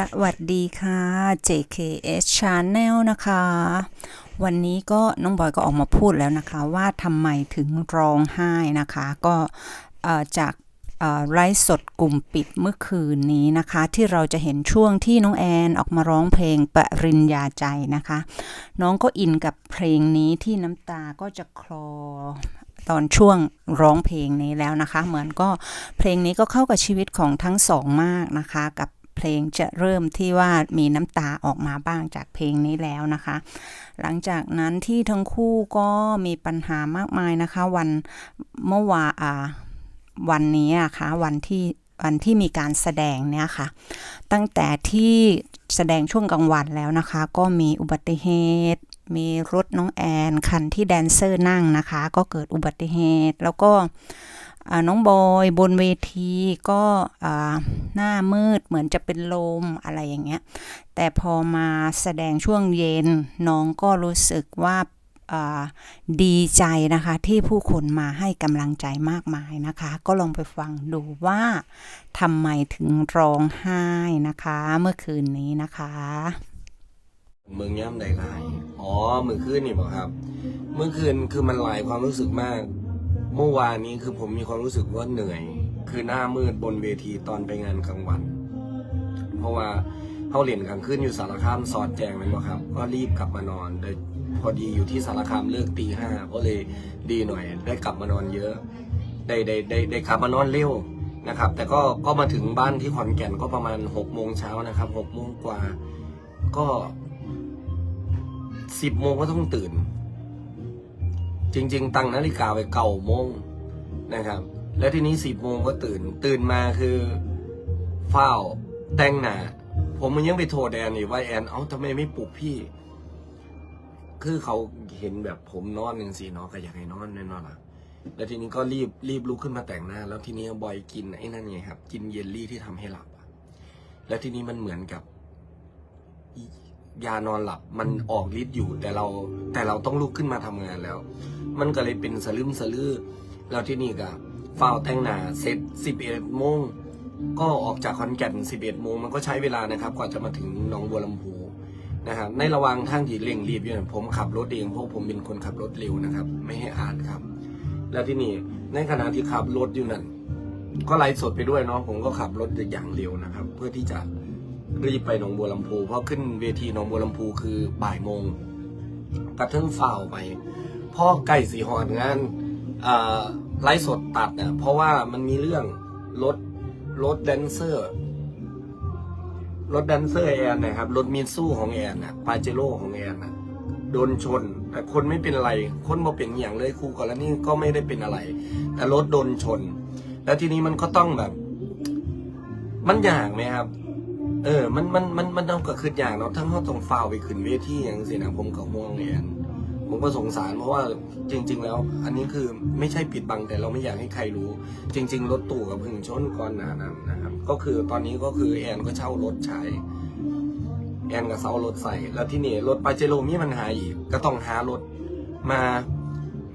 สวัสดีค่ะ JKS Channel นะคะ วันนี้ก็น้องบอยก็ออกมาพูดแล้วนะคะว่าทำไมถึงร้องไห้นะคะ ก็จากไลฟ์สดกลุ่มปิดเมื่อคืนนี้นะคะ ที่เราจะเห็นช่วงที่น้องแอนออกมาร้องเพลงปริญญาใจนะคะ น้องก็อินกับเพลงนี้ที่น้ำตาก็จะคลอตอนช่วงร้องเพลงนี้แล้วนะคะ เหมือนก็เพลงนี้ก็เข้ากับชีวิตของทั้งสองมากนะคะ กับ เพลงจะเริ่มที่ว่ามีน้ำตาออกมาบ้างจากเพลงนี้แล้วนะคะ หลังจากนั้นที่ทั้งคู่ก็มีปัญหามากมายนะคะ วันเมื่อวานอ่าวันนี้อะคะวันที่วันที่มีการแสดงเนี่ยค่ะ ตั้งแต่ที่แสดงช่วงกลางวันแล้วนะคะ ก็มีอุบัติเหตุ มีรถน้องแอนคันที่แดนเซอร์นั่งนะคะ ก็เกิดอุบัติเหตุแล้วก็ น้องบอยบนเวทีก็หน้ามืดเหมือนจะเป็นลมอะไรอย่างเงี้ย แต่พอมาแสดงช่วงเย็นน้องก็รู้สึกว่าดีใจนะคะที่ผู้คนมาให้กำลังใจมากมายนะคะ ก็ลองไปฟังดูว่าทำไมถึงร้องไห้นะคะเมื่อคืนนี้นะคะเมืองย่ำใดหลายอ๋อเมื่อคืนนี่บอกครับ เมื่อคืนคือมันหลายความรู้สึกมาก เมื่อวานนี้คือผมมีความรู้สึกว่าเหนื่อย คือหน้ามืดบนเวทีตอนไปงานกลางวัน เพราะว่าเขาเหรียนกลางคืนอยู่สารคามสอดแจงเลยบอกครับ ก็รีบกลับมานอนโดยพอดีอยู่ที่สารคามเลิกตีห้าก็เลยดีหน่อย ได้กลับมานอนเยอะ ได้ได้ได้ได้กลับมานอนเร็วนะครับ แต่ก็ก็มาถึงบ้านที่ขอนแก่นก็ประมาณหกโมงเช้านะครับหกโมงกว่าก็สิบโมงก็ต้องตื่น จริง ๆ ตั้งนาฬิกาไว้เก้าโมงนะครับ แล้วทีนี้สิบโมงก็ตื่น ตื่นมาคือเฝ้าแต่งหน้าผมมันยังไปโทรแอนอีกว่าแอนเอ้าทำไมไม่ปลุกพี่ คือเขาเห็นแบบผมนอนหนึ่งสี่เนาะก็อยากให้นอนแน่นอนล่ะแล้วทีนี้ก็รีบรีบลุกขึ้นมาแต่งหน้า แล้วทีนี้บอยกินไอ้นั่นไงครับ กินเยลลี่ที่ทำให้หลับแล้วทีนี้มันเหมือนกับ ยานอนหลับมันออกฤทธิ์อยู่แต่เราแต่เราต้องลุกขึ้นมาทำงานแล้ว มันก็เลยเป็นสลืมสลือแล้วที่นี่ก็ฝ้าวแต่งหน้าเสร็จสิบเอ็ดโมงก็ออกจากขอนแก่นสิบเอ็ดโมงมันก็ใช้เวลานะครับกว่าจะมาถึงหนองบัวลำพูนะครับในระหว่างทางที่เร่งรีบอยู่เนี่ยผมขับรถเองเพราะผมเป็นคนขับรถเร็วนะครับ ไม่ให้อ่านครับ แล้วที่นี่ในขณะที่ขับรถอยู่นั่นก็ไลฟ์สดไปด้วยเนาะผมก็ขับรถอย่างเร็วนะครับ เพื่อที่จะ รีบไปหนองบัวลำพูเพราะขึ้นเวทีหนองบัวลำพูคือบ่ายโมงกระทั่งฝ่าวไปพ่อไก่สีหอนงานไลฟ์สดตัดเนี่ยเพราะว่ามันมีเรื่องรถรถแดนเซอร์รถแดนเซอร์แอนนะครับรถมีสู้ของแอนนะปาเจโร่ของแอนนะโดนชน แต่คนไม่เป็นอะไร คนบ่เป็นอย่างเลยครูก่อนแล้วนี่ก็ไม่ได้เป็นอะไร แต่รถโดนชน แล้วทีนี้มันก็ต้องแบบ มันยากไหมครับ เออ มัน มัน มัน มันต้องก็คืออย่างเนาะทั้งเขาต้องฟาวไปขึ้นเวทีอย่างสินะผมก็ห่วงแอนผมก็สงสารเพราะว่าจริง ๆ แล้ว อันนี้คือไม่ใช่ปิดบังแต่เราไม่อยากให้ใครรู้ จริง ๆ รถตู้กับพึ่งชนก่อนหนานั้นนะครับ ก็คือตอนนี้ก็คือแอนก็เช่ารถใช้ แอนก็เซารถใส่ แล้วที่นี่รถปาเจโรมีปัญหาอีก ก็ต้องหารถมา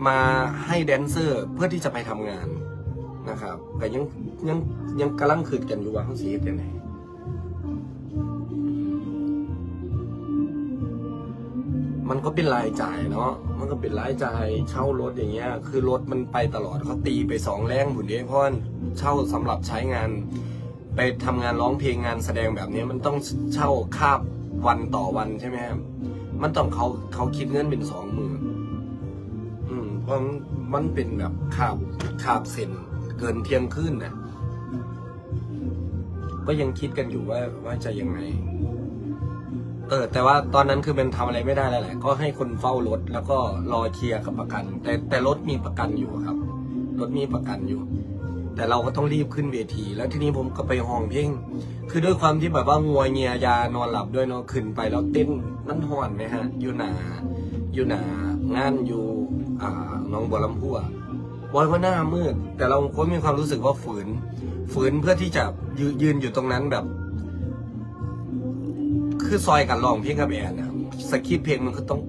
มาให้แดนเซอร์เพื่อที่จะไปทำงานนะครับแต่ยังยังยังกำลังคืดกันอยู่ว่าเขาสีเฮ็ดยังไง มันก็เป็นรายจ่ายเนาะ มันก็เป็นรายจ่ายเช่ารถอย่างเงี้ย คือรถมันไปตลอดเขาตีไปสองแรงผุนเดียเพราะว่าเช่าสำหรับใช้งาน ไปทำงานร้องเพลงงานแสดงแบบนี้มันต้องเช่าคาบวันต่อวันใช่ไหมครับมันต้องเขาเขาคิดเงินเป็นสองหมื่นอืม เพราะมันเป็นแบบคาบคาบเซ็นเกินเที่ยงคืนน่ะก็ยังคิดกันอยู่ว่าว่าจะยังไง เออแต่ว่าตอนนั้นคือมันทำอะไรไม่ได้แล้วแหละก็ให้คนเฝ้ารถแล้วก็รอเคลียร์กับประกัน แต่แต่รถมีประกันอยู่ครับ รถมีประกันอยู่ แต่เราก็ต้องรีบขึ้นเวที แล้วทีนี้ผมก็ไปห้องเพลงคือด้วยความที่แบบว่างัวเงียยานอนหลับด้วยเนาะขึ้นไปแล้วเต้นมันห่อนไหมฮะ อยู่หนาอยู่หนางานอยู่อ่าน้องบัวลำพูอะบอยว่าหน้ามืด แต่เราก็มีความรู้สึกว่าฝืน ฝืนเพื่อที่จะยยืนอยู่ตรงนั้นแบบ คือซอยกันร้องเพลงกับแอนนะสคริปต์เพลงมันก็ต้อง